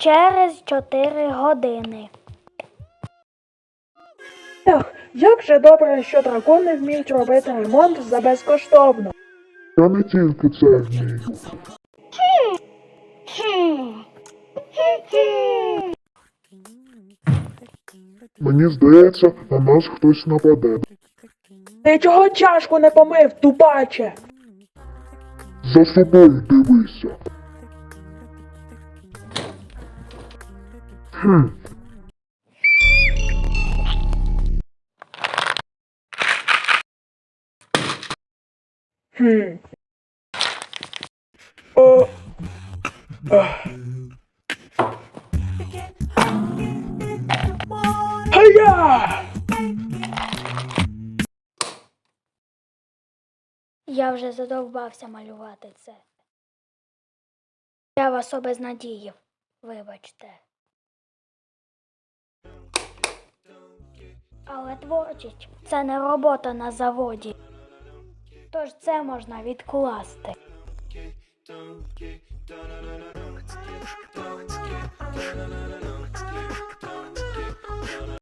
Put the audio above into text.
через 4 години. Ех, як же добре, що дракони вміють робити ремонт за безкоштовно. Я не тільки це вмію. Мені здається, на нас хтось нападе. Ти чого чашку не помив, тупаче? За собою дивися. Хм, Хм. О. Я вже задовбався малювати це. Я вас обезнадіїв, вибачте. Але творчість це не робота на заводі. Тож це можна відкласти.